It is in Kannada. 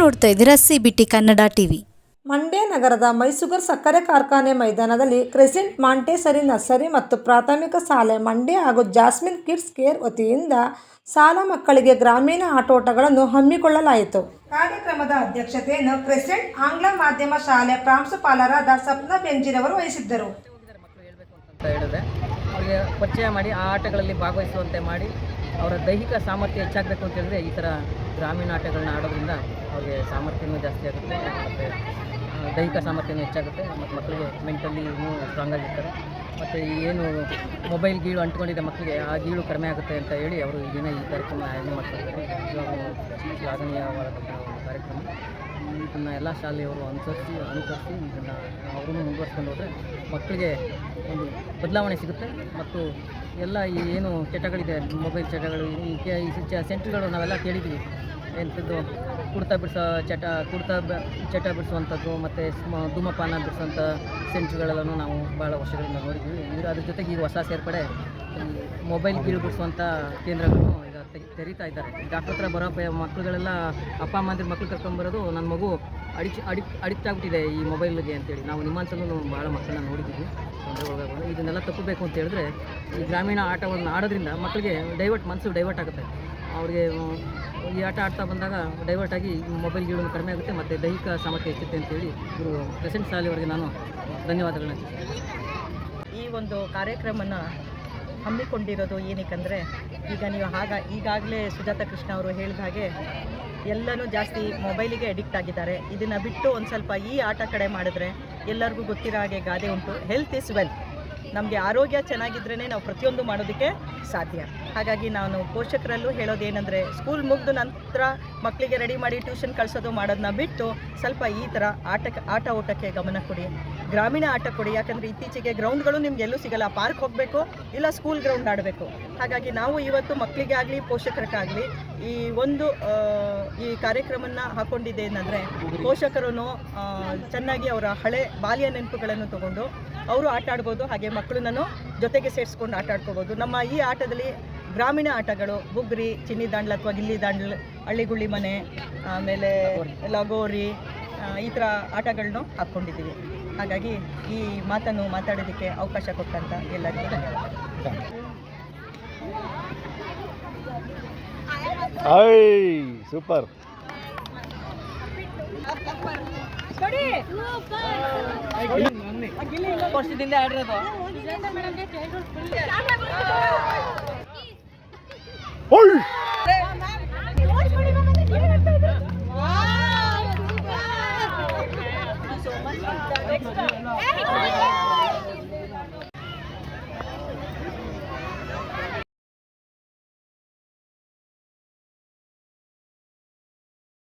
ನೋಡ್ತಾ ಇದ್ದೀರಾ C B T Kannada TV Mandya ನಗರದ ಮೈಸೂಗರ್ ಸಕ್ಕರೆ ಕಾರ್ಖಾನೆ ಮೈದಾನದಲ್ಲಿ ಕ್ರೆಸೆಂಟ್ ಮಾಂಟೇಸರಿ ನರ್ಸರಿ ಮತ್ತು ಪ್ರಾಥಮಿಕ ಶಾಲೆ ಮಂಡ್ಯ ಹಾಗೂ ಜಾಸ್ಮಿನ್ ಕಿಡ್ಸ್ ಕೇರ್ ವತಿಯಿಂದ ಶಾಲಾ ಮಕ್ಕಳಿಗೆ ಗ್ರಾಮೀಣ ಆಟೋಟಗಳನ್ನು ಹಮ್ಮಿಕೊಳ್ಳಲಾಯಿತು. ಕಾರ್ಯಕ್ರಮದ ಅಧ್ಯಕ್ಷತೆಯನ್ನು ಕ್ರೆಸೆಂಟ್ ಆಂಗ್ಲ ಮಾಧ್ಯಮ ಶಾಲೆ ಪ್ರಾಂಶುಪಾಲರಾದ ಸಪ್ನ ಅವರು ವಹಿಸಿದ್ದರು. ಮಕ್ಕಳು ಹೇಳಬೇಕು ಅಂತ ಹೇಳಿದ್ರೆ ಅವರಿಗೆ ಪರಿಚಯ ಮಾಡಿ ಆ ಆಟಗಳಲ್ಲಿ ಭಾಗವಹಿಸುವಂತೆ ಮಾಡಿ ಅವರ ದೈಹಿಕ ಸಾಮರ್ಥ್ಯ ಹೆಚ್ಚಾಗಬೇಕು ಅಂತ ಹೇಳಿದ್ರೆ ಈ ಥರ ಗ್ರಾಮೀಣ ಆಟಗಳನ್ನ ಆಡೋದ್ರಿಂದ ಅವ್ರಿಗೆ ಸಾಮರ್ಥ್ಯನೂ ಜಾಸ್ತಿ ಆಗುತ್ತೆ, ಮತ್ತು ದೈಹಿಕ ಸಾಮರ್ಥ್ಯನೂ ಹೆಚ್ಚಾಗುತ್ತೆ ಮತ್ತು ಮಕ್ಕಳಿಗೆ ಮೆಂಟಲಿ ಇನ್ನೂ ಸ್ಟ್ರಾಂಗ್ ಆಗಿರ್ತಾರೆ. ಮತ್ತು ಏನು ಮೊಬೈಲ್ ಗೀಳು ಅಂಟ್ಕೊಂಡಿದ್ದ ಮಕ್ಕಳಿಗೆ ಆ ಗೀಳು ಕಡಿಮೆ ಆಗುತ್ತೆ ಅಂತ ಹೇಳಿ ಅವರು ಈಗಿನ ಈ ಕಾರ್ಯಕ್ರಮ ಆಯೋಜನೆ ಮಾಡ್ತಿದ್ದಾರೆ ಒಂದು ಕಾರ್ಯಕ್ರಮ. ಇದನ್ನು ಎಲ್ಲ ಶಾಲೆಯವರು ಅನುಸರಿಸಿ ಅನುಸರಿಸಿ ಇದನ್ನು ಅವರು ಮುಂದುವರ್ಸ್ಕೊಂಡು ಹೋದರೆ ಮಕ್ಕಳಿಗೆ ಒಂದು ಬದಲಾವಣೆ ಸಿಗುತ್ತೆ. ಮತ್ತು ಎಲ್ಲ ಈ ಏನು ಚಟಗಳಿದೆ ಮೊಬೈಲ್ ಚಟಗಳು, ಈ ಚ- ಸೆಂಟ್ರ್ಗಳು ನಾವೆಲ್ಲ ಕೇಳಿದ್ವಿ ಎಂಥದ್ದು ಕುಡ್ತಾ ಬಿಡಿಸೋ ಚಟ ಕುಡ್ತಾ ಚಟ ಬಿಡಿಸುವಂಥದ್ದು, ಮತ್ತು ಸ್ಮ ಧೂಮಪಾನ ಬಿಡಿಸುವಂಥ ಸೆಂಟ್ರ್ಗಳೆಲ್ಲನೂ ನಾವು ಭಾಳ ವರ್ಷಗಳಿಂದ ನೋಡಿದ್ದೀವಿ. ಇದ್ರ ಅದ್ರ ಜೊತೆಗೆ ಈಗ ಹೊಸ ಸೇರ್ಪಡೆ ಮೊಬೈಲ್ ಗೀಳು ಕೇಂದ್ರಗಳು ಈಗ ತೆರೀತಾ ಇದ್ದಾರೆ. ಡಾಕ್ಟರ್ ಹತ್ರ ಬರೋ ಮಕ್ಕಳುಗಳೆಲ್ಲ ಅಪ್ಪ, ಅಮ್ಮ ಅಂದ್ರೆ ಮಕ್ಳು ಕರ್ಕೊಂಬರೋದು ನನ್ನ ಮಗು ಅಡಿಕ್ಟ್ ಅಡಿಕ್ ಅಡಿಕ್ಟ್ ಆಗ್ಬಿಟ್ಟಿದೆ ಈ ಮೊಬೈಲ್ಗೆ ಅಂತೇಳಿ. ನಾವು ನಿಮ್ಮನ್ಸಲ್ಲೂ ಭಾಳ ಮಕ್ಕಳನ್ನ ನೋಡಿದ್ದೀವಿ. ತೊಂದರೆ ಒಳಗಾಗೋದು. ಇದನ್ನೆಲ್ಲ ತಪ್ಪಬೇಕು ಅಂತ ಹೇಳಿದ್ರೆ ಈ ಗ್ರಾಮೀಣ ಆಟವನ್ನು ಆಡೋದ್ರಿಂದ ಮಕ್ಕಳಿಗೆ ಡೈವರ್ಟ್ ಮನಸ್ಸು ಡೈವರ್ಟ್ ಆಗುತ್ತೆ. ಅವ್ರಿಗೆ ಈ ಆಟ ಆಡ್ತಾ ಬಂದಾಗ ಡೈವರ್ಟ್ ಆಗಿ ಮೊಬೈಲ್ ಗೀಳು ಕಡಿಮೆ ಆಗುತ್ತೆ ಮತ್ತು ದೈಹಿಕ ಸಾಮರ್ಥ್ಯ ಹೆಚ್ಚುತ್ತೆ ಅಂತೇಳಿ ಇವರು ಪ್ರೆಸೆಂಟ್ ಶಾಲೆಯವರಿಗೆ ನಾನು ಧನ್ಯವಾದಗಳನ್ನ ಈ ಒಂದು ಕಾರ್ಯಕ್ರಮನ ಹಮ್ಮಿಕೊಂಡಿರೋದು ಏನಕ್ಕಂದರೆ, ಈಗ ನೀವು ಆಗ ಈಗಾಗಲೇ ಸುಜಾತ ಕೃಷ್ಣ ಅವರು ಹೇಳಿದ ಹಾಗೆ ಎಲ್ಲನೂ ಜಾಸ್ತಿ ಮೊಬೈಲಿಗೆ ಅಡಿಕ್ಟ್ ಆಗಿದ್ದಾರೆ. ಇದನ್ನು ಬಿಟ್ಟು ಒಂದು ಸ್ವಲ್ಪ ಈ ಆಟ ಕಡೆ ಮಾಡಿದ್ರೆ ಎಲ್ಲರಿಗೂ ಗೊತ್ತಿರೋ ಹಾಗೆ ಗಾದೆ ಉಂಟು. ಹೆಲ್ತ್ ಇಸ್ ವೆಲ್ತ್ ನಮಗೆ ಆರೋಗ್ಯ ಚೆನ್ನಾಗಿದ್ರೇ ನಾವು ಪ್ರತಿಯೊಂದು ಮಾಡೋದಕ್ಕೆ ಸಾಧ್ಯ. ಹಾಗಾಗಿ ನಾನು ಪೋಷಕರಲ್ಲೂ ಹೇಳೋದೇನೆಂದರೆ ಸ್ಕೂಲ್ ಮುಗಿದ ನಂತರ ಮಕ್ಕಳಿಗೆ ರೆಡಿ ಮಾಡಿ ಟ್ಯೂಷನ್ ಕಳಿಸೋದು ಮಾಡೋದನ್ನ ಬಿಟ್ಟು ಸ್ವಲ್ಪ ಈ ಥರ ಆಟಕ್ಕೆ ಆಟ ಓಟಕ್ಕೆ ಗಮನ ಕೊಡಿ. ಗ್ರಾಮೀಣ ಆಟ ಕೊಡಿ, ಯಾಕಂದರೆ ಇತ್ತೀಚೆಗೆ ಗ್ರೌಂಡ್ಗಳು ನಿಮ್ಗೆ ಎಲ್ಲೂ ಸಿಗಲ್ಲ. ಪಾರ್ಕ್ ಹೋಗಬೇಕು, ಇಲ್ಲ ಸ್ಕೂಲ್ ಗ್ರೌಂಡ್ ಆಡಬೇಕು. ಹಾಗಾಗಿ ನಾವು ಇವತ್ತು ಮಕ್ಕಳಿಗೆ ಆಗಲಿ ಪೋಷಕರಿಗಾಗಲಿ ಈ ಒಂದು ಈ ಕಾರ್ಯಕ್ರಮನ ಹಾಕೊಂಡಿದ್ದೆ ಏನಂದರೆ ಪೋಷಕರೂ ಚೆನ್ನಾಗಿ ಅವರ ಹಳೆ ಬಾಲ್ಯ ನೆನಪುಗಳನ್ನು ತಗೊಂಡು ಅವರು ಆಟ ಆಡ್ಬೋದು, ಹಾಗೆ ಮಕ್ಕಳನ್ನು ಜೊತೆಗೆ ಸೇರಿಸ್ಕೊಂಡು ಆಟ ಆಡ್ಕೋಬೋದು. ನಮ್ಮ ಈ ಆಟದಲ್ಲಿ ಗ್ರಾಮೀಣ ಆಟಗಳು, ಬುಗ್ರಿ, ಚಿನ್ನಿ ದಾಂಡ್ಲ ಅಥವಾ ಗಿಲ್ಲಿ ದಾಂಡ್ಲ ಹಳ್ಳಿಗುಳ್ಳಿ ಮನೆ ಆಮೇಲೆ ಲಗೋರಿ ಈ ಥರ ಆಟಗಳನ್ನು ಹಾಕ್ಕೊಂಡಿದ್ದೀವಿ. ಹಾಗಾಗಿ ಈ ಮಾತನ್ನು ಮಾತಾಡೋದಕ್ಕೆ ಅವಕಾಶ ಕೊಟ್ಟಂತ ಎಲ್ಲರಿಗೂ ಧನ್ಯವಾದ ಐ ಸೂಪರ್. ವರ್ಷದಿಂದ ಆಡಿರೋದು. ಓಯ್! এক্সট্রা